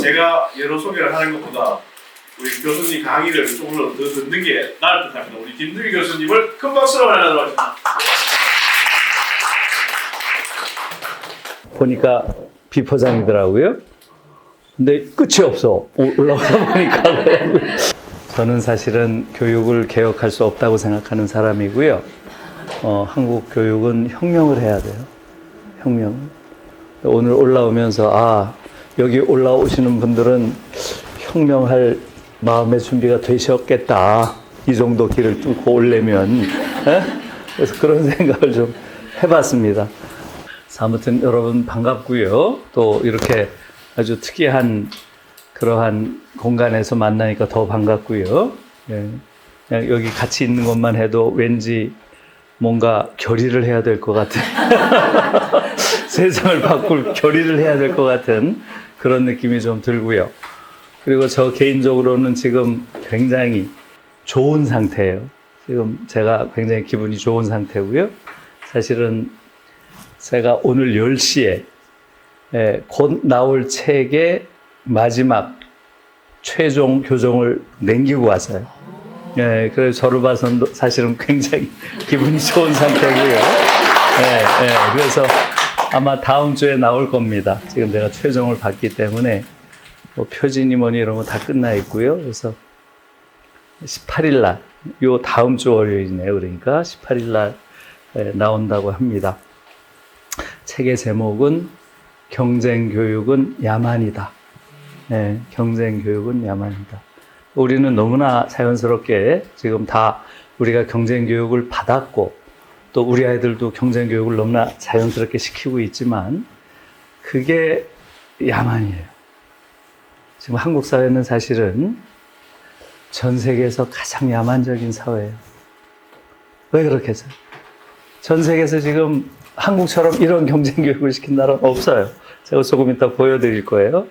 제가 여러 소개를 하는 것보다 우리 교수님 강의를 조금 더 듣는 게 나을 듯 합니다. 우리 김두기 교수님을 큰 박수로 환영하도록 하겠습니다. 보니까 비포장이더라고요. 근데 끝이 없어. 오- 올라가다 보니까. 저는 사실은 교육을 개혁할 수 없다고 생각하는 사람이고요. 어, 한국 교육은 혁명을 해야 돼요. 혁명. 오늘 올라오면서, 아, 여기 올라오시는 분들은 혁명할 마음의 준비가 되셨겠다. 이 정도 길을 뚫고 오려면. 에? 그래서 그런 생각을 좀 해봤습니다. 아무튼 여러분 반갑고요. 또 이렇게 아주 특이한 그러한 공간에서 만나니까 더 반갑고요. 예. 그냥 여기 같이 있는 것만 해도 왠지 뭔가 결의를 해야 될 것 같은 세상을 바꿀 결의를 해야 될 것 같은 그런 느낌이 좀 들고요. 그리고 저 개인적으로는 지금 굉장히 좋은 상태예요. 지금 제가 굉장히 기분이 좋은 상태고요. 사실은 제가 오늘 10시에 예, 곧 나올 책의 마지막 최종 교정을 남기고 왔어요. 예, 그래서 저를 봐서는 사실은 굉장히 기분이 좋은 상태고요. 예, 예, 그래서 아마 다음 주에 나올 겁니다. 지금 내가 최종을 받기 때문에 뭐 표지니 뭐니 이런 거 다 끝나 있고요. 그래서 18일 날, 요 다음 주 월요일이네요. 그러니까 18일 날 예, 나온다고 합니다. 책의 제목은 경쟁 교육은 야만이다. 네, 경쟁 교육은 야만이다. 우리는 너무나 자연스럽게 지금 다 우리가 경쟁 교육을 받았고 또 우리 아이들도 경쟁 교육을 너무나 자연스럽게 시키고 있지만 그게 야만이에요. 지금 한국 사회는 사실은 전 세계에서 가장 야만적인 사회예요. 왜 그렇겠어요? 전 세계에서 지금 한국처럼 이런 경쟁 교육을 시킨 나라는 없어요. 제가 조금 이따 보여드릴 거예요.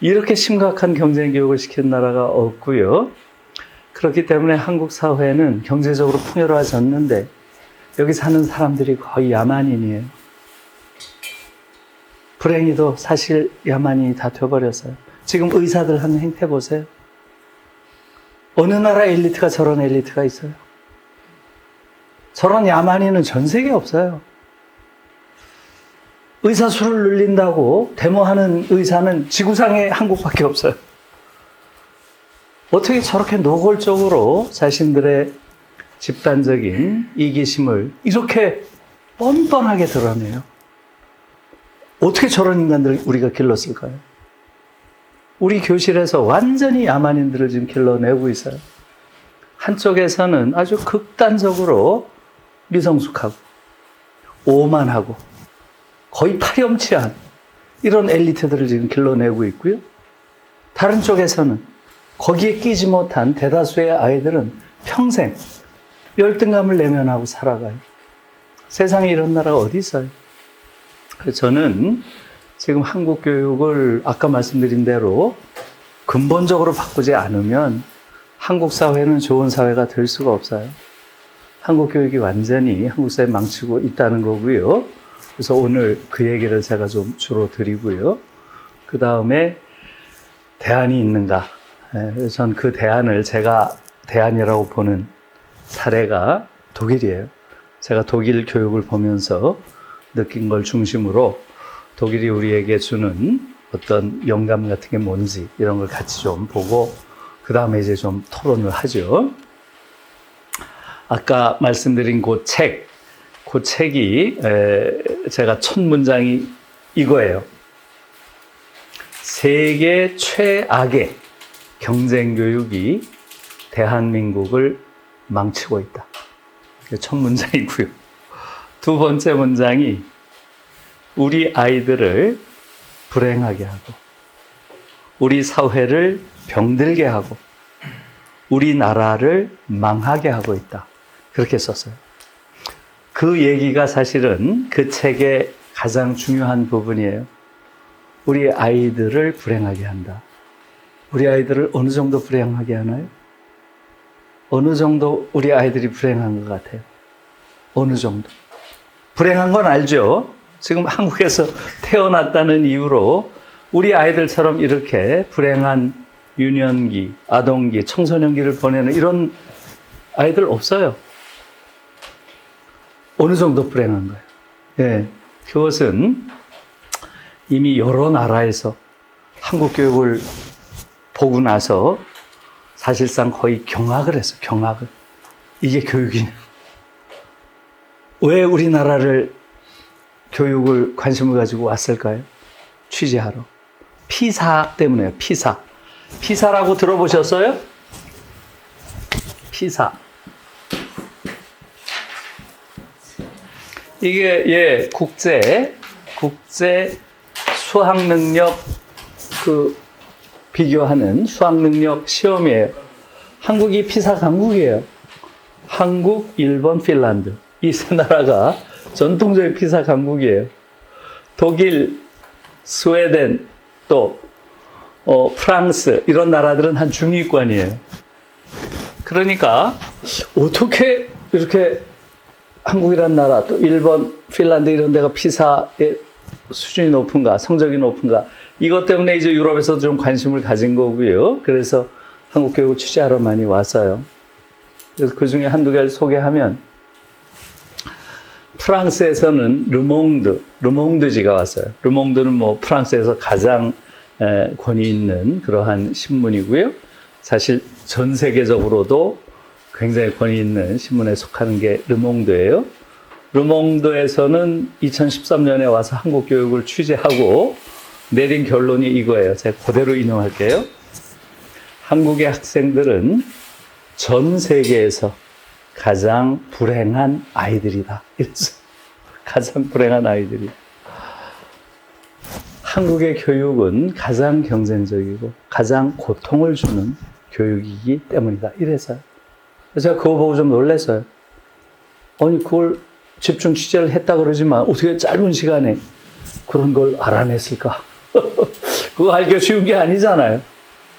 이렇게 심각한 경쟁 교육을 시킨 나라가 없고요. 그렇기 때문에 한국 사회는 경제적으로 풍요로워졌는데 여기 사는 사람들이 거의 야만인이에요. 불행히도 사실 야만인이 다 돼버렸어요. 지금 의사들 하는 행태 보세요. 어느 나라 엘리트가 저런 엘리트가 있어요? 저런 야만인은 전 세계에 없어요. 의사 수를 늘린다고 데모하는 의사는 지구상에 한국밖에 없어요. 어떻게 저렇게 노골적으로 자신들의 집단적인 이기심을 이렇게 뻔뻔하게 드러내요? 어떻게 저런 인간들을 우리가 길렀을까요? 우리 교실에서 완전히 야만인들을 지금 길러내고 있어요. 한쪽에서는 아주 극단적으로 미성숙하고 오만하고 거의 파렴치한 이런 엘리트들을 지금 길러내고 있고요. 다른 쪽에서는 거기에 끼지 못한 대다수의 아이들은 평생 열등감을 내면하고 살아가요. 세상에 이런 나라가 어디 있어요? 그래서 저는 지금 한국 교육을 아까 말씀드린 대로 근본적으로 바꾸지 않으면 한국 사회는 좋은 사회가 될 수가 없어요. 한국 교육이 완전히 한국 사회 망치고 있다는 거고요. 그래서 오늘 그 얘기를 제가 좀 주로 드리고요. 그 다음에 대안이 있는가? 전 그 대안을 제가 대안이라고 보는 사례가 독일이에요. 제가 독일 교육을 보면서 느낀 걸 중심으로 독일이 우리에게 주는 어떤 영감 같은 게 뭔지 이런 걸 같이 좀 보고 그 다음에 이제 좀 토론을 하죠. 아까 말씀드린 그 책, 그 책이 에, 제가 첫 문장이 이거예요. 세계 최악의 경쟁 교육이 대한민국을 망치고 있다. 첫 문장이고요. 두 번째 문장이 우리 아이들을 불행하게 하고 우리 사회를 병들게 하고 우리나라를 망하게 하고 있다. 그렇게 썼어요. 그 얘기가 사실은 그 책의 가장 중요한 부분이에요. 우리 아이들을 불행하게 한다. 우리 아이들을 어느 정도 불행하게 하나요? 어느 정도 우리 아이들이 불행한 것 같아요? 어느 정도? 불행한 건 알죠? 지금 한국에서 태어났다는 이유로 우리 아이들처럼 이렇게 불행한 유년기, 아동기, 청소년기를 보내는 이런 아이들 없어요. 어느 정도 불행한 거예요. 예. 그것은 이미 여러 나라에서 한국 교육을 보고 나서 사실상 거의 경악을 했어, 경악을. 이게 교육이냐. 왜 우리나라를 교육을 관심을 가지고 왔을까요? 취재하러. 피사 때문에요, 피사. 피사라고 들어보셨어요? 피사. 이게, 예, 국제, 국제 수학 능력 그 비교하는 수학 능력 시험이에요. 한국이 피사 강국이에요. 한국, 일본, 핀란드. 이 세 나라가 전통적인 피사 강국이에요. 독일, 스웨덴, 또, 어, 프랑스, 이런 나라들은 한 중위권이에요. 그러니까, 어떻게 이렇게 한국이란 나라, 또 일본, 핀란드 이런 데가 피사의 수준이 높은가, 성적이 높은가. 이것 때문에 이제 유럽에서 좀 관심을 가진 거고요. 그래서 한국 교육을 취재하러 많이 왔어요. 그래서 그 중에 한두 개를 소개하면, 프랑스에서는 르몽드, 르몽드지가 왔어요. 르몽드는 뭐 프랑스에서 가장 에, 권위 있는 그러한 신문이고요. 사실 전 세계적으로도 굉장히 권위 있는 신문에 속하는 게 르몽드예요. 르몽드에서는 2013년에 와서 한국 교육을 취재하고 내린 결론이 이거예요. 제가 그대로 인용할게요. 한국의 학생들은 전 세계에서 가장 불행한 아이들이다. 이래서 가장 불행한 아이들이. 한국의 교육은 가장 경쟁적이고 가장 고통을 주는 교육이기 때문이다. 그래서 제가 그거 보고 좀 놀랐어요. 아니, 그걸 집중 취재를 했다 그러지만 어떻게 짧은 시간에 그런 걸 알아냈을까? 그거 알기가 쉬운 게 아니잖아요.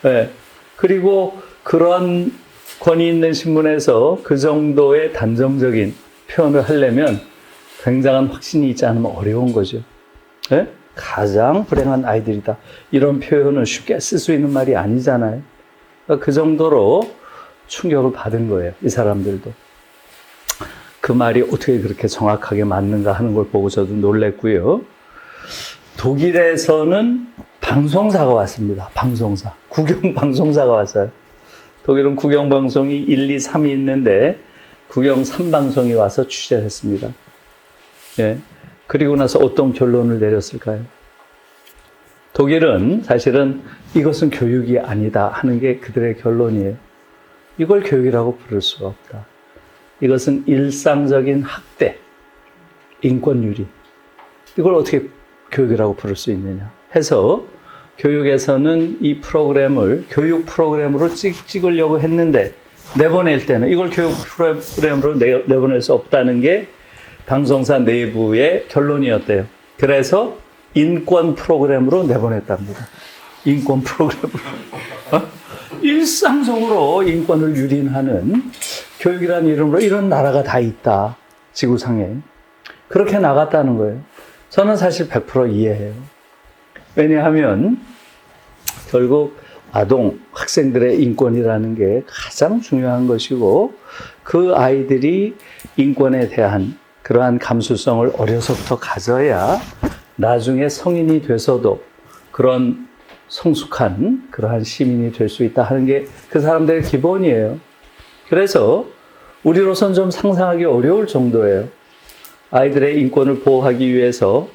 네. 그리고 그런 권위 있는 신문에서 그 정도의 단정적인 표현을 하려면 굉장한 확신이 있지 않으면 어려운 거죠. 네? 가장 불행한 아이들이다. 이런 표현을 쉽게 쓸 수 있는 말이 아니잖아요. 그러니까 그 정도로 충격을 받은 거예요. 이 사람들도. 그 말이 어떻게 그렇게 정확하게 맞는가 하는 걸 보고 저도 놀랬고요. 독일에서는 방송사가 왔습니다. 방송사. 국영 방송사가 왔어요. 독일은 국영 방송이 1, 2, 3이 있는데 국영 3방송이 와서 취재를 했습니다. 예. 그리고 나서 어떤 결론을 내렸을까요? 독일은 사실은 이것은 교육이 아니다 하는 게 그들의 결론이에요. 이걸 교육이라고 부를 수가 없다. 이것은 일상적인 학대, 인권 유리. 이걸 어떻게 교육이라고 부를 수 있느냐. 해서 교육에서는 이 프로그램을 교육 프로그램으로 찍, 찍으려고 했는데 내보낼 때는 이걸 교육 프로그램으로 내, 내보낼 수 없다는 게 방송사 내부의 결론이었대요. 그래서 인권 프로그램으로 내보냈답니다. 인권 프로그램으로. 어? 일상적으로 인권을 유린하는 교육이라는 이름으로 이런 나라가 다 있다. 지구상에. 그렇게 나갔다는 거예요. 저는 사실 100% 이해해요. 왜냐하면 결국 아동, 학생들의 인권이라는 게 가장 중요한 것이고 그 아이들이 인권에 대한 그러한 감수성을 어려서부터 가져야 나중에 성인이 돼서도 그런 성숙한 그러한 시민이 될 수 있다 하는 게 그 사람들의 기본이에요. 그래서 우리로선 좀 상상하기 어려울 정도예요. 아이들의 인권을 보호하기 위해서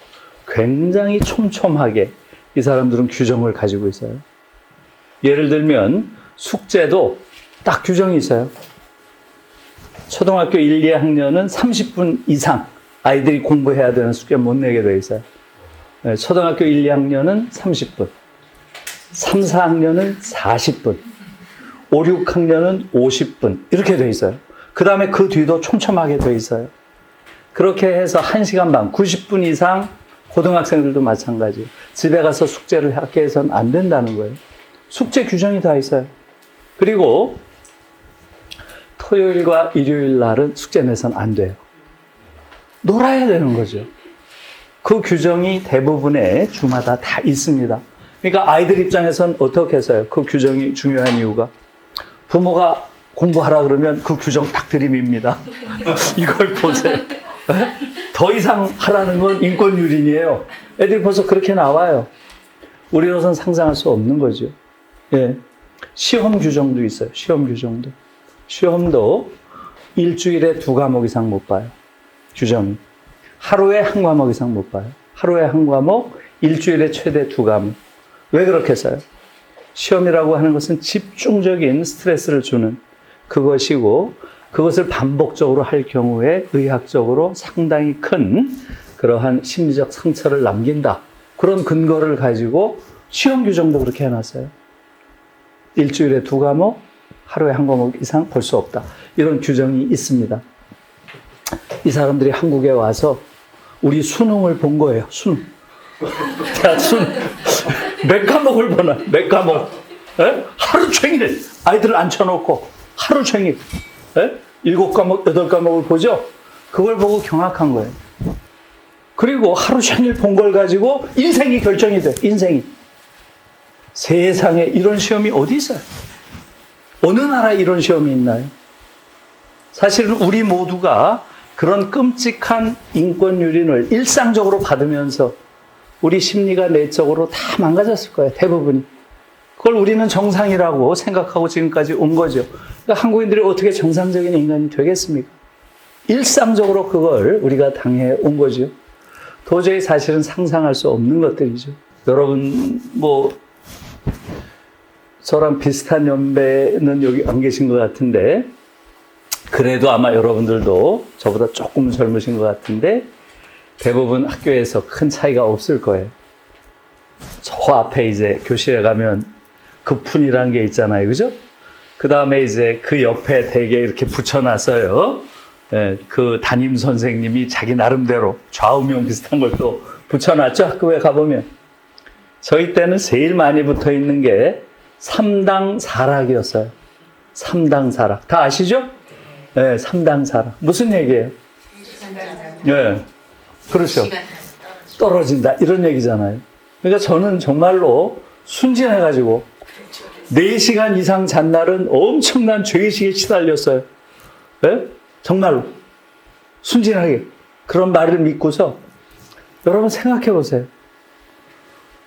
굉장히 촘촘하게 이 사람들은 규정을 가지고 있어요. 예를 들면 숙제도 딱 규정이 있어요. 초등학교 1, 2학년은 30분 이상 아이들이 공부해야 되는 숙제 못 내게 돼 있어요. 네, 초등학교 1, 2학년은 30분, 3, 4학년은 40분, 5, 6학년은 50분 이렇게 돼 있어요. 그 다음에 그 뒤도 촘촘하게 돼 있어요. 그렇게 해서 1시간 반, 90분 이상 고등학생들도 마찬가지. 집에 가서 숙제를 학교에서는 안 된다는 거예요. 숙제 규정이 다 있어요. 그리고 토요일과 일요일 날은 숙제 내선 안 돼요. 놀아야 되는 거죠. 그 규정이 대부분의 주마다 다 있습니다. 그러니까 아이들 입장에선 어떻게 해서요? 그 규정이 중요한 이유가 부모가 공부하라 그러면 그 규정 딱 들이밉니다. 이걸 보세요. 에? 더 이상 하라는 건 인권 유린이에요. 애들이 벌써 그렇게 나와요. 우리로선 상상할 수 없는 거죠. 예. 시험 규정도 있어요. 시험 규정도. 시험도 일주일에 두 과목 이상 못 봐요. 규정이. 하루에 한 과목 이상 못 봐요. 하루에 한 과목, 일주일에 최대 두 과목. 왜 그렇게 써요? 시험이라고 하는 것은 집중적인 스트레스를 주는 그것이고, 그것을 반복적으로 할 경우에 의학적으로 상당히 큰 그러한 심리적 상처를 남긴다. 그런 근거를 가지고 시험 규정도 그렇게 해놨어요. 일주일에 두 과목, 하루에 한 과목 이상 볼 수 없다. 이런 규정이 있습니다. 이 사람들이 한국에 와서 우리 수능을 본 거예요. 수능. 자, 수능. 몇 과목을 보나? 몇 과목? 에? 하루 종일 아이들을 앉혀놓고 하루 종일 에? 일곱 과목, 여덟 과목을 보죠. 그걸 보고 경악한 거예요. 그리고 하루 종일 본 걸 가지고 인생이 결정이 돼. 인생이. 세상에 이런 시험이 어디 있어요? 어느 나라에 이런 시험이 있나요? 사실은 우리 모두가 그런 끔찍한 인권 유린을 일상적으로 받으면서 우리 심리가 내적으로 다 망가졌을 거예요. 대부분이. 그걸 우리는 정상이라고 생각하고 지금까지 온 거죠. 그러니까 한국인들이 어떻게 정상적인 인간이 되겠습니까? 일상적으로 그걸 우리가 당해 온 거죠. 도저히 사실은 상상할 수 없는 것들이죠. 여러분, 뭐, 저랑 비슷한 연배는 여기 안 계신 것 같은데, 그래도 아마 여러분들도 저보다 조금 젊으신 것 같은데, 대부분 학교에서 큰 차이가 없을 거예요. 저 앞에 이제 교실에 가면 급푼이라는 게 있잖아요. 그죠? 그 다음에 이제 그 옆에 대게 이렇게 붙여놨어요. 예, 그 담임 선생님이 자기 나름대로 좌우명 비슷한 걸 또 붙여놨죠. 학교에 가보면. 저희 때는 제일 많이 붙어 있는 게 3당 4락이었어요. 3당 4락. 다 아시죠? 네, 3당 4락. 무슨 얘기예요? 예. 그렇죠. 떨어진다. 이런 얘기잖아요. 그러니까 저는 정말로 순진해가지고 4시간 이상 잔 날은 엄청난 죄의식에 시달렸어요. 예? 정말로. 순진하게. 그런 말을 믿고서 여러분 생각해 보세요.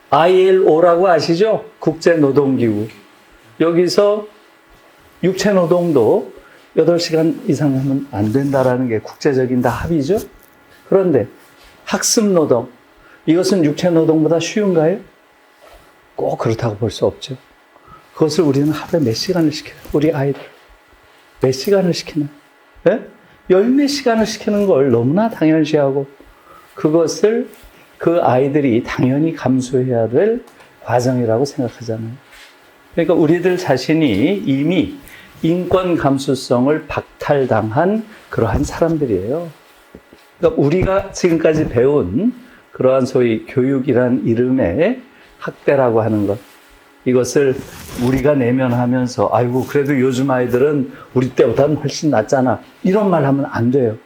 ILO라고 아시죠? 국제노동기구. 여기서 육체 노동도 8시간 이상 하면 안 된다라는 게 국제적인 다 합의죠? 그런데 학습 노동, 이것은 육체 노동보다 쉬운가요? 꼭 그렇다고 볼 수 없죠. 그것을 우리는 하루에 몇 시간을 시켜요? 우리 아이들. 몇 시간을 시키나? 예? 열몇 시간을 시키는 걸 너무나 당연시하고 그것을 그 아이들이 당연히 감수해야 될 과정이라고 생각하잖아요. 그러니까 우리들 자신이 이미 인권 감수성을 박탈당한 그러한 사람들이에요. 그러니까 우리가 지금까지 배운 그러한 소위 교육이란 이름의 학대라고 하는 것. 이것을 우리가 내면하면서, 아이고, 그래도 요즘 아이들은 우리 때보다는 훨씬 낫잖아. 이런 말 하면 안 돼요.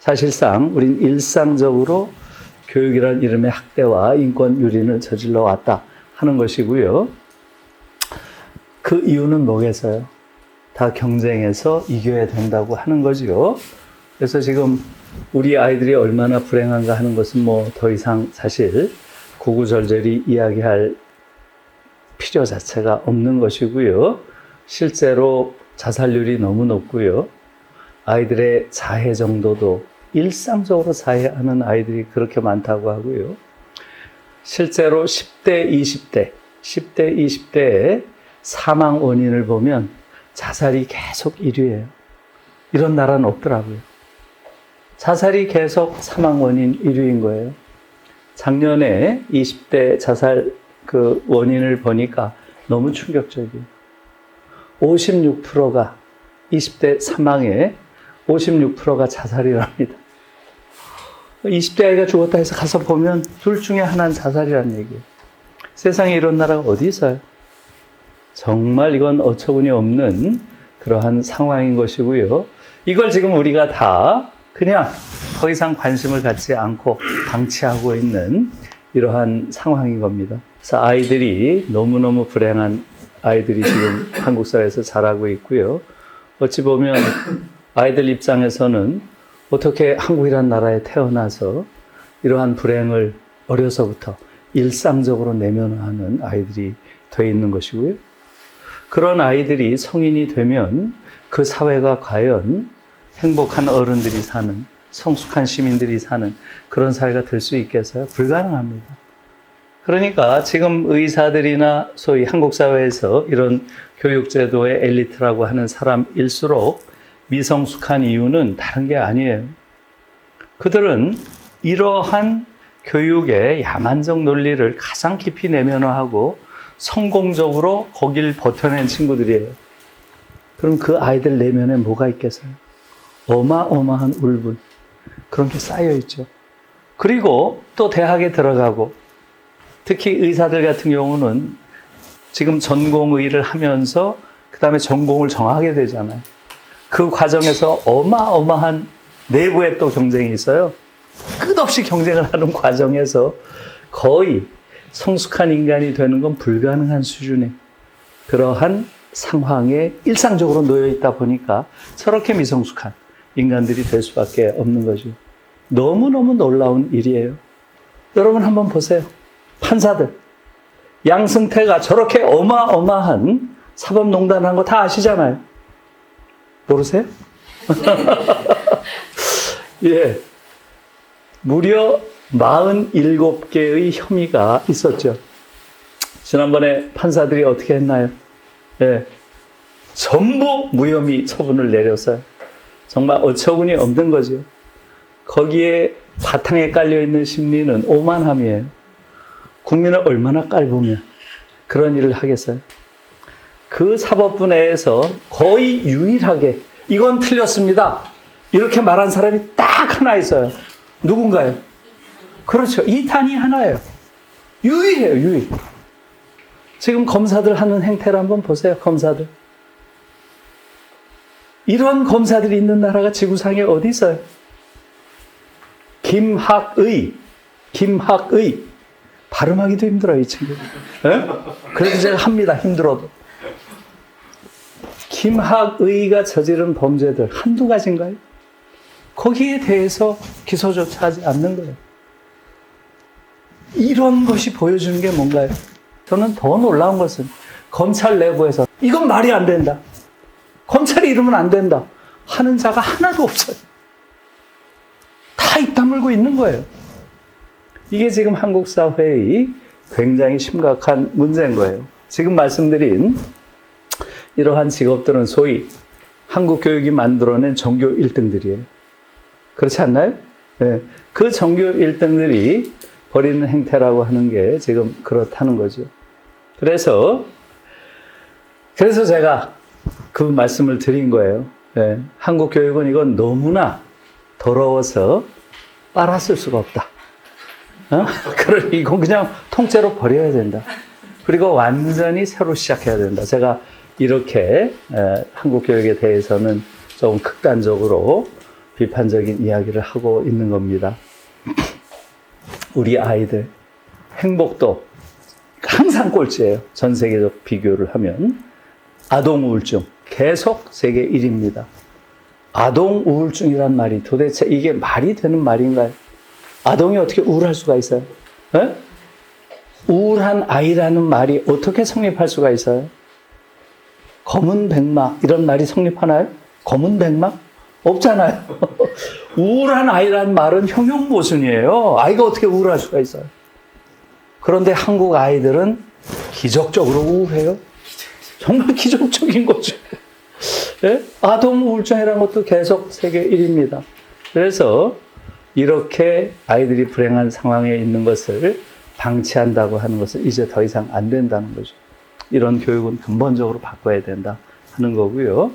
사실상 우린 일상적으로 교육이란 이름의 학대와 인권 유린을 저질러 왔다 하는 것이고요. 그 이유는 뭐겠어요? 다 경쟁해서 이겨야 된다고 하는 거지요. 그래서 지금 우리 아이들이 얼마나 불행한가 하는 것은 뭐 더 이상 사실 구구절절히 이야기할 필요 자체가 없는 것이고요. 실제로 자살률이 너무 높고요. 아이들의 자해 정도도 일상적으로 자해하는 아이들이 그렇게 많다고 하고요. 실제로 10대, 20대, 10대, 20대의 사망 원인을 보면 자살이 계속 1위예요. 이런 나라는 없더라고요. 자살이 계속 사망 원인 1위인 거예요. 작년에 20대 자살 그 원인을 보니까 너무 충격적이에요. 56%가 20대 사망의 56%가 자살이랍니다. 20대 아이가 죽었다 해서 가서 보면 둘 중에 하나는 자살이라는 얘기예요. 세상에 이런 나라가 어디 있어요? 정말 이건 어처구니 없는 그러한 상황인 것이고요. 이걸 지금 우리가 다 그냥 더 이상 관심을 갖지 않고 방치하고 있는 이러한 상황인 겁니다. 그래서 아이들이 너무너무 불행한 아이들이 지금 한국 사회에서 자라고 있고요. 어찌 보면 아이들 입장에서는 어떻게 한국이란 나라에 태어나서 이러한 불행을 어려서부터 일상적으로 내면화하는 아이들이 돼 있는 것이고요. 그런 아이들이 성인이 되면 그 사회가 과연 행복한 어른들이 사는 성숙한 시민들이 사는 그런 사회가 될 수 있겠어요? 불가능합니다. 그러니까 지금 의사들이나 소위 한국 사회에서 이런 교육제도의 엘리트라고 하는 사람일수록 미성숙한 이유는 다른 게 아니에요. 그들은 이러한 교육의 야만적 논리를 가장 깊이 내면화하고 성공적으로 거길 버텨낸 친구들이에요. 그럼 그 아이들 내면에 뭐가 있겠어요? 어마어마한 울분. 그런 게 쌓여 있죠. 그리고 또 대학에 들어가고 특히 의사들 같은 경우는 지금 전공의를 하면서 그 다음에 전공을 정하게 되잖아요. 그 과정에서 어마어마한 내부에 또 경쟁이 있어요. 끝없이 경쟁을 하는 과정에서 거의 성숙한 인간이 되는 건 불가능한 수준의 그러한 상황에 일상적으로 놓여 있다 보니까 저렇게 미성숙한 인간들이 될 수밖에 없는 거죠. 너무너무 놀라운 일이에요. 여러분 한번 보세요. 판사들. 양승태가 저렇게 어마어마한 사법농단 한 거 다 아시잖아요. 모르세요? 예. 무려 47개의 혐의가 있었죠. 지난번에 판사들이 어떻게 했나요? 예. 전부 무혐의 처분을 내렸어요. 정말 어처구니 없는 거죠. 거기에 바탕에 깔려 있는 심리는 오만함이에요. 국민을 얼마나 깔보면 그런 일을 하겠어요. 그 사법부 내에서 거의 유일하게 이건 틀렸습니다. 이렇게 말한 사람이 딱 하나 있어요. 누군가요? 그렇죠. 이탄이 하나예요. 유일해요, 유일. 지금 검사들 하는 행태를 한번 보세요, 검사들. 이런 검사들이 있는 나라가 지구상에 어디 있어요? 김학의, 김학의. 발음하기도 힘들어요, 이 친구. 예? 그래도 제가 합니다, 힘들어도. 김학의가 저지른 범죄들 한두 가지인가요? 거기에 대해서 기소조차 하지 않는 거예요. 이런 것이 보여주는 게 뭔가요? 저는 더 놀라운 것은 검찰 내부에서 이건 말이 안 된다. 검찰이 이러면 안 된다. 하는 자가 하나도 없어요. 다 입 다물고 있는 거예요. 이게 지금 한국 사회의 굉장히 심각한 문제인 거예요. 지금 말씀드린 이러한 직업들은 소위 한국 교육이 만들어낸 전교 1등들이에요. 그렇지 않나요? 네. 그 전교 1등들이 벌이는 행태라고 하는 게 지금 그렇다는 거죠. 그래서, 그래서 제가 그 말씀을 드린 거예요. 네. 한국 교육은 이건 너무나 더러워서 빨았을 수가 없다. 어? 그러니 이건 그냥 통째로 버려야 된다. 그리고 완전히 새로 시작해야 된다. 제가 이렇게 에, 한국 교육에 대해서는 조금 극단적으로 비판적인 이야기를 하고 있는 겁니다. 우리 아이들 행복도 항상 꼴찌예요. 전 세계적 비교를 하면 아동 우울증 계속 세계 1위입니다. 아동 우울증이란 말이 도대체 이게 말이 되는 말인가요? 아동이 어떻게 우울할 수가 있어요? 에? 우울한 아이라는 말이 어떻게 성립할 수가 있어요? 검은 백막 이런 말이 성립하나요? 검은 백막? 없잖아요. 우울한 아이라는 말은 형용모순이에요. 아이가 어떻게 우울할 수가 있어요? 그런데 한국 아이들은 기적적으로 우울해요. 정말 기적적인 거죠. 예? 아동 우울증이라는 것도 계속 세계 1위입니다. 그래서 이렇게 아이들이 불행한 상황에 있는 것을 방치한다고 하는 것은 이제 더 이상 안 된다는 거죠. 이런 교육은 근본적으로 바꿔야 된다 하는 거고요.